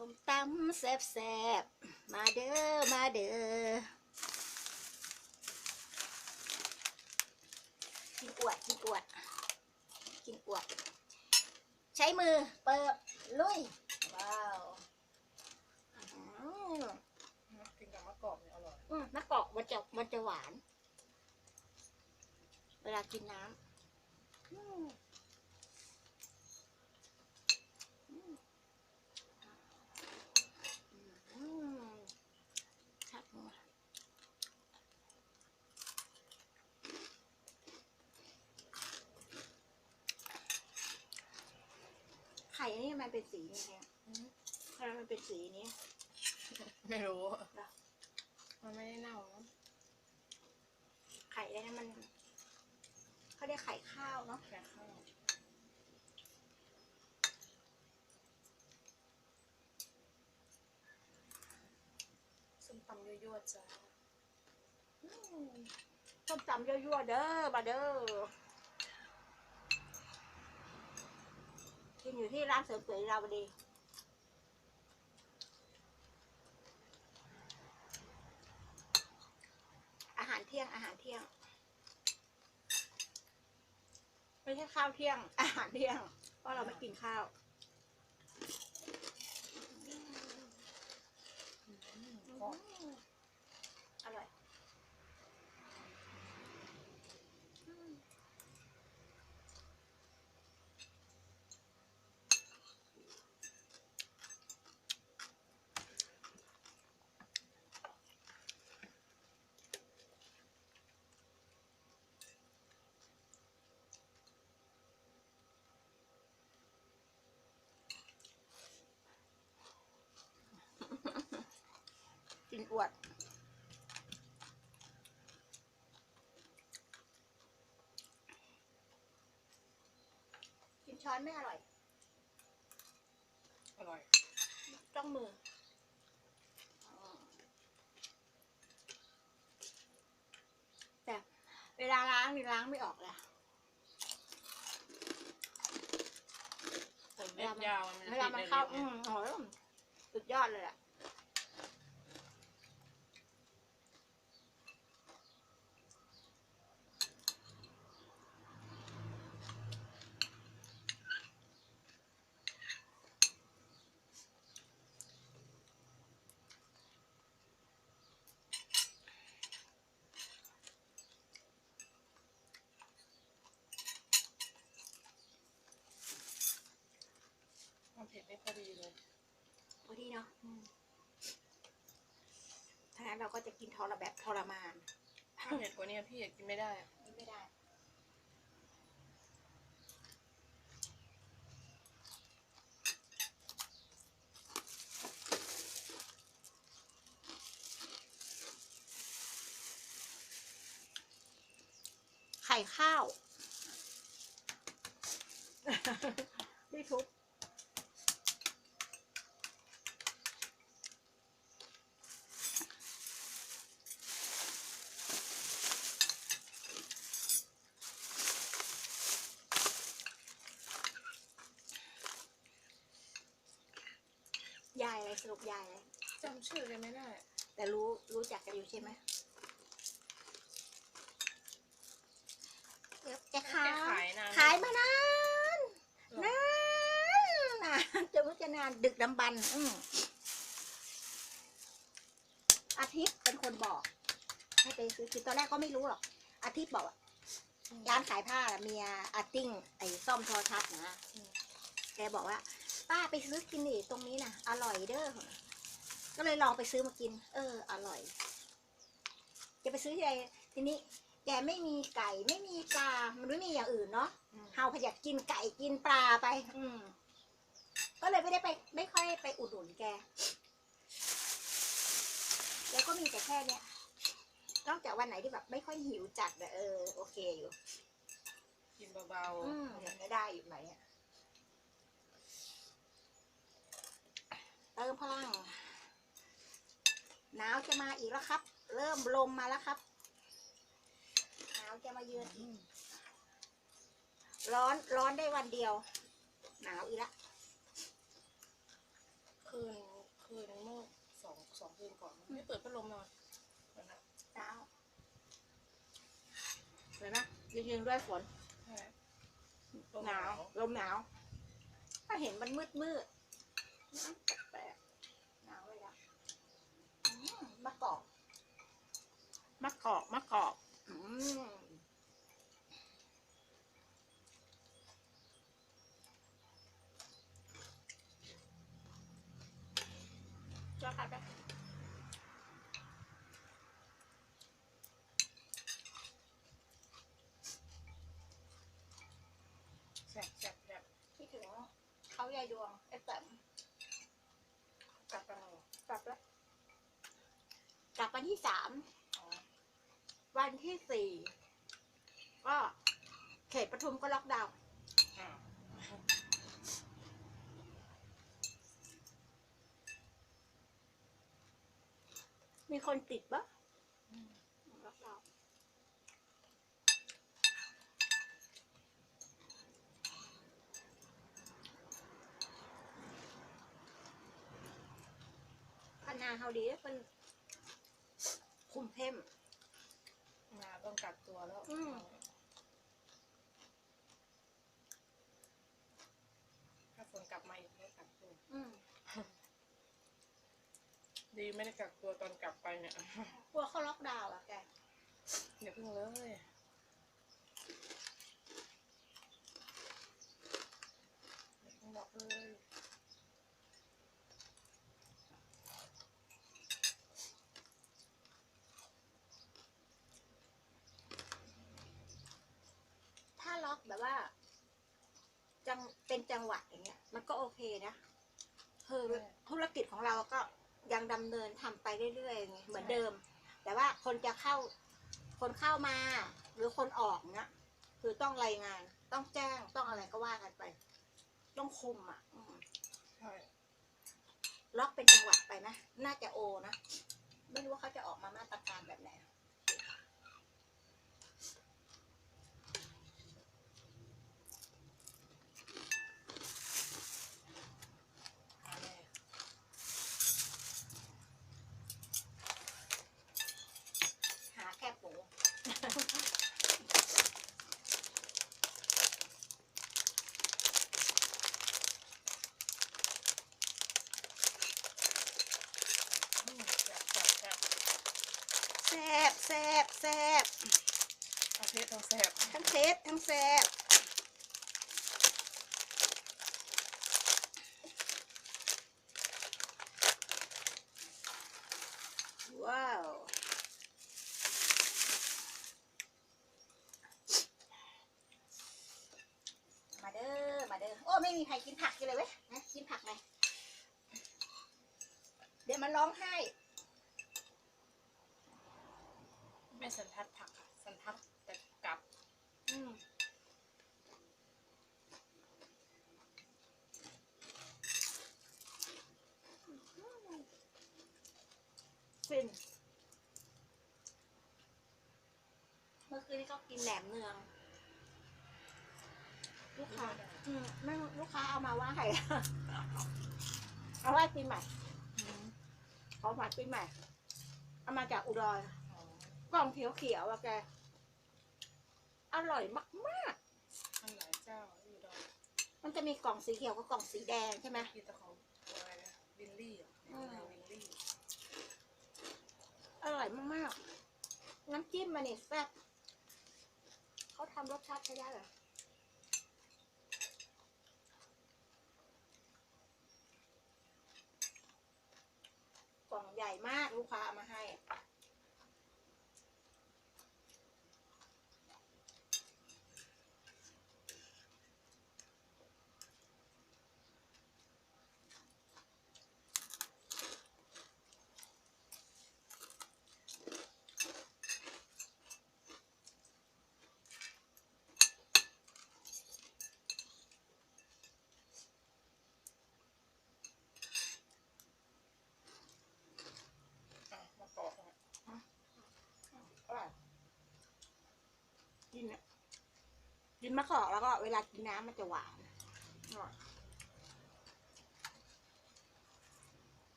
ส้มตำแซ่บแซบๆ มาเด้อ มาเด้อกินอวดกินอวดกินอวด ใช้มือเปิดลุย ว้าวอืมกินกับมะกอกเนี่ยอร่อยอืมมะกอกมันจะมันจะหวาน เวลากินน้ำอืมอืมชัดมากไข่อันนี้ทำไมเป็นสีนี้เนี่ยทำไมมันเป็นสีนี้ ไม่รู้ มันไม่ได้เน่าเนอะ ไข่อะไรนะมันเขาเรียกไข่ข้าวเนาะแค่ข้าวส้มตำยั่วๆจ้าอืมต้มตำยั่วๆเด้อมาเด้อกินอยู่ที่ร้านเสริมสวยเราดี อาหารเที่ยงอาหารเที่ยง ไม่ใช่ข้าวเที่ยง อาหารเที่ยง เพราะเราไม่กินข้าวก็อร่อย กินอวดกินช้อนไม่อร่อย อร่อย ต้องมือแต่เวลาล้างนี่ล้างไม่ออกเลยผมเม็ดยาวมันเวลามันเข้าติอืดมโอ้ยสุดยอดเลยอะ ผ็ดไม่พอดีเลยพอดีเนาะอืมถ้างั้นเราก็จะกินทรแบบทรมาน ถ้าเผ็ดกว่านี้พี่อยากกินไม่ได้อะไม่ได้ ไข่ข้าว ไม่ทุบ ยายอะไรสรุปยายอะไรจำชื่อเลยไม่ได้ แต่รู้รู้จักกันอยู่ใช่ไหมเดี๋ยวจะขายแกขายนาน ขายมานานนานนานจะรู้จะนานดึกดำบรรพ์อืมอาทิตย์เป็นคนบอก ให้ไปซื้อคือตอนแรกก็ไม่รู้หรอก อาทิตย์บอกว่าร้านขายผ้าน่ะเมียอาติ้งไอ้ซ่อมโทรทัศน์นะอืมแกบอกว่า ป้าไปซื้อกินนี่ตรงนี้นะอร่อยเด้อก็เลยลองไปซื้อมากิน เออ อร่อย จะไปซื้อที่ไหนทีนี้ แกไม่มีไก่ไม่มีปลามันไม่มีอย่างอื่นเนาะเฮาพยากกินไก่กินปลาไป อืม ก็เลยไม่ได้ไป ไม่ค่อยไปอุดหนุนแก แล้วก็มีแต่แค่เนี้ยนอกจากวันไหนที่แบบไม่ค่อยหิวจัดอะเออ โอเคอยู่ กินเบาอืมยังไม่ได้อยู่ไหมอะ เติมพลัง หนาวจะมาอีกแล้วครับ เริ่มลมมาแล้วครับ หนาวจะมาเยือนอีกร้อนร้อนได้วันเดียว หนาวอีกแล้วๆคืนคืนเมื่อสองสองคืนก่อนไม่เปิดพัดลมนอนวันนั้นหนาวเห็นไหมยิงๆด้วยฝนใช่หนาวลมหนาวถ้าเห็นมันมืดมืดๆแปลกๆหนาวเลยละอื มมะกอกมะกอกมะกอกอืมชอบครับแซ่บแซ่บแซ่บคิดถึงเขายายดวงไอ้แต๋ม กลับกันเลย กลับแล้วกลับ วันที่สามอ๋อวันที่สี่ก็เขตปทุมก็ล็อกดาวน์อ่ามีคนติดปะล็อกดาวน์คณะเฮาดีเป็นคุมเข้ม มาต้องกักตัวแล้ว อืม ถ้าฝนกลับมาอีกไม่กักตัว อืม ดีไม่ได้กักตัวตอนกลับไปเนี่ย กลัวเขาล็อกดาวน์อะแกอย่าเพิ่งเลยอย่าเพิ่งบอกเลยถ้าล็อกแบบว่า จังเป็นจังหวัดอย่างเงี้ย มันก็โอเคนะคือธุรกิจของเราก็ ยังดำเนินทำไปเรื่อยๆไงเหมือนเดิม แต่ว่าคนจะเข้า คนเข้ามา หรือคนออกเนี้ยคือต้องรายงาน ต้องแจ้งต้องอะไรก็ว่ากันไป ต้องคุมอะอืมใช่ล็อกเป็นจังหวัดไปนะน่าจะโอนะ ไม่รู้ว่าเขาจะออกมามาตรการแบบไหนหาแม่ หาแค่ปู อืมแซ่บแซ่บแซ่บ แซบแซบแซบ เอาเพชรต้อง แซ่บทั้งเทสทั้งแซบว้าวมาเด้อมาเด้อโอ้ไม่มีใครกินผักกันเลยเว้ยนะกินผักไหมเดี๋ยวมันร้องไห้ไม่สันทัดผักค่ะสันทัดแต่กลับ อืม ฟินเมื่อคืนนี้ก็กินแหนมเนือง ลูกค้าอืมไม่ลูกค้าเอามาว่าไงเอาไว้ปีใหม่อืมเขามาปีใหม่ เอามาจากอุดรอ๋อกล่องเขียวๆอะแก อร่อยมากมันหลายเจ้าอยู่ดอกๆมันจะมีกล่องสีเขียวกับกล่องสีแดงใช่ไหมกินแต่ของอะไรนะวินลี่อะอืม วินลี่ อร่อยมาก มันนี่แซ่บเขาทำรสชาติใช้ได้เหรอ กินมะขอแล้วก็เวลากินน้ำมันจะหวาน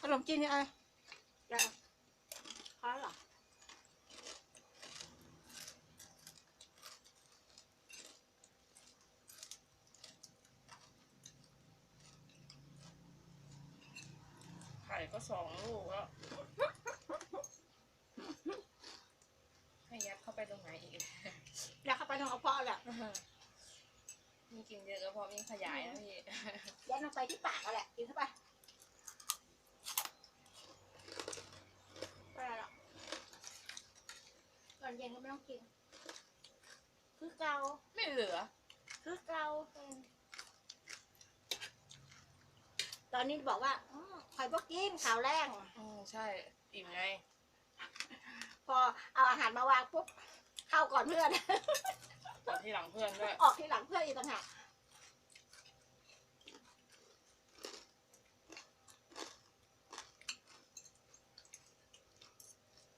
ขนมจีนนี่อะไรอะไรเขเหรอ ลงไปที่ปากเอาแหละกินเข้าไปไม่เป็นไรหรอกตอนเย็นก็ไม่ต้องกิน คือเกาไม่เหลือ คือเกาตอนนี้บอกว่าอมข่อยบอกกินข่าวแรงอืมใช่ อิ่มไง พอเอาอาหารมาวางปุ๊บเข้าก่อนเพื่อนก่อนที่หลังเพื่อนด้วย ออกทีหลังเพื่อนอีกต่างหาก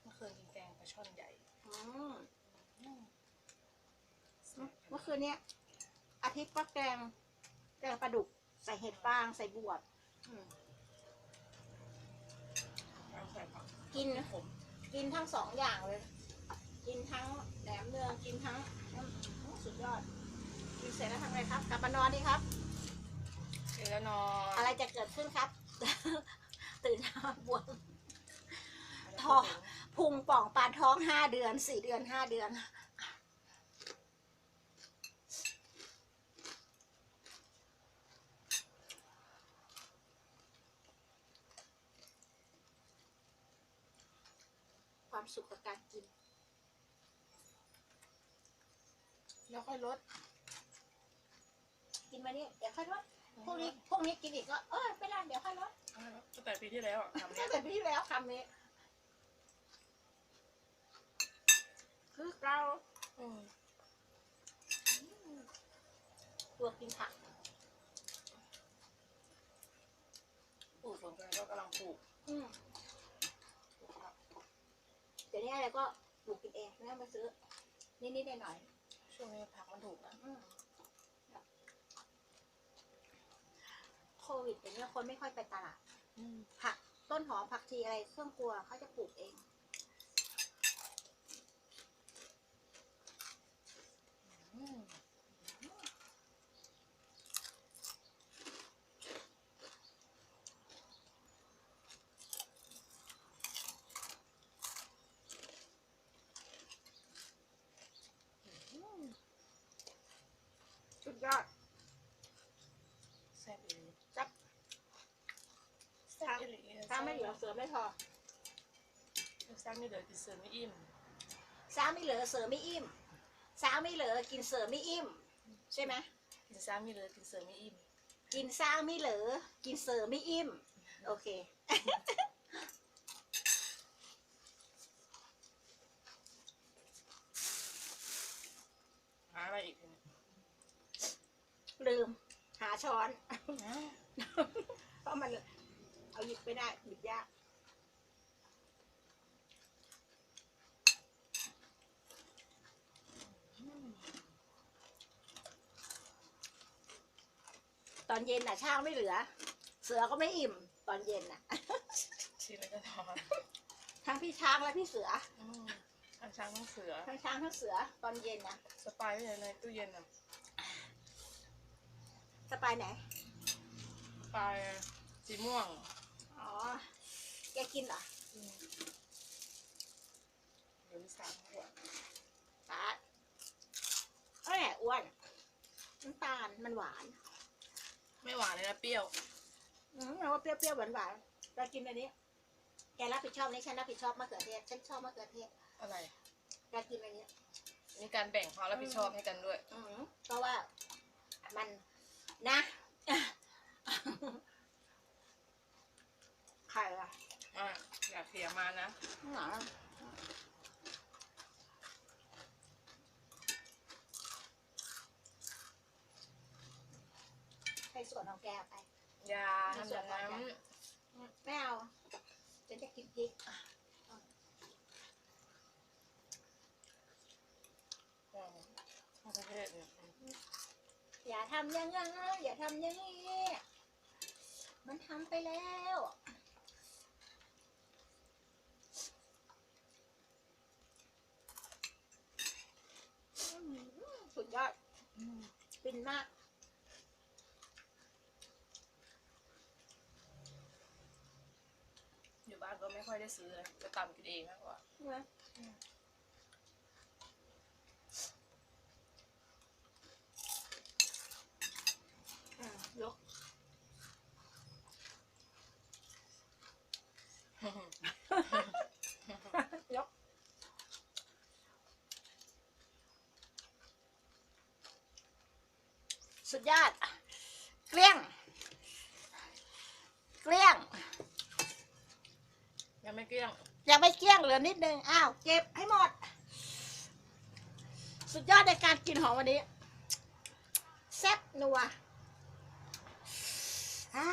เมื่อคืนกินแกงปลาช่อนใหญ่ อืมเมื่อคื นเนี้ยอาทิตย์ก็แกงแกงปลาดุก ใส่เห็ดฟางใส่บวบอืมน้ำใส่ผักกินผมกินทั้งสองอย่างเลย กินทั้งแหนมเนือง กินทั้งอืมสุดยอด กินเสร็จแล้วทำไงครับ กลับมานอนดีครับกินแล้วนอนอะไรจะเกิดขึ้นครับ ตื่นมาบวมแล้วท้อก็ถึงพุงป่องปานท้องห้าเดือนสี่เดือนห้าเดือน ความสุขกับการกิน แล้วค่อยลด กินมาเนี่ยเดี๋ยวค่อยลดพรุ่งนี้พรุ่งนี้กินอีกก็เออไม่เป็นไรเดี๋ยวค่อยลดตั้งแต่ปีที่แล้วอะทำตั้เนี้งยแต่ปีที่แล้วคำนี้คือเราอืมตัวกินผักปลูกสวนกันก็กำลังปลูกอืมปลูกผัก เดี๋ยวนี้อะไรก็ปลูกกินเองไม่ต้องไปซื้อ นิดๆหน่อยช่วงนี้ผักมันถูกนะๆอืมโควิดอย่างเงี้ยคนไม่ค่อยไปตลาดอืมผักต้นหอมผักชีอะไรเครื่องครัวเขาจะปลูกเองอืม สุดยอด แซ่บอีหลี แซ่บ แซ่บอีหลีถ้าไม่เหลือเสือไม่พอแซ่บไม่เหลือกินเสือไม่อิ่มสาไม่เหลือเสือไม่อิ่มสาไม่เหลือกินเสือไม่อิ่ม ใช่ไหมกินซ้ำไม่เหลือกินเสือไม่อิ่ม กินซ่าไม่เหลือกินเสือไม่อิ่ม โอเคหาอะไรอีกเนี่ยลืม หาช้อน ไม่ได้หยิบยากตอนเย็นน่ะช่างไม่เหลือ เสือก็ไม่อิ่ม ตอนเย็นน่ะชิ้นแล้วก็ทอนทั้งพี่ช้างและพี่เสืออืมทั้งช้างทั้งเสือ ทั้งช้างทั้งเสือตอนเย็นนะสปายไม่เลยในตู้เย็นอะสปายไหน สปายสีม่วงอ๋อ แกกินเหรออืมเดี๋ยวมีสามขวดตาดเอ้ยอ้วนน้ำตาลมันหวานไม่หวานเลยนะเปรี้ยวอืมเราว่าเปรี้ยวๆหวานๆเรากินอันนี้ แกรับผิดชอบนี่ฉันรับผิดชอบมะเขือเทศฉันชอบมะเขือเทศอะไรแกกินอันนี้มีการแบ่งความรับผิดชอบให้กันด้วย อืมเพราะว่ามันนะ ไข่อะอะอย่าเสียมานะหนาให้ส่วนของแกไปอย่าทำอย่างนั้นไม่เอาฉันจะกินพริกอืมมะเขือเทศเนี่ยอย่าทำอยังงั้นอย่าทำอย่างนี้ มันทำไปแล้ว ยอดฟินมาก อยู่บ้านก็ไม่ค่อยได้ซื้อเลยจะตำกินเองมากกว่า นะอะยก ยก สุดยอด เกลี้ยง เกลี้ยง ยังไม่เกลี้ยง ยังไม่เกลี้ยงเหลือนิดนึง อ้าว เก็บให้หมด สุดยอดในการกินของวันนี้ แซ่บนัวอ่า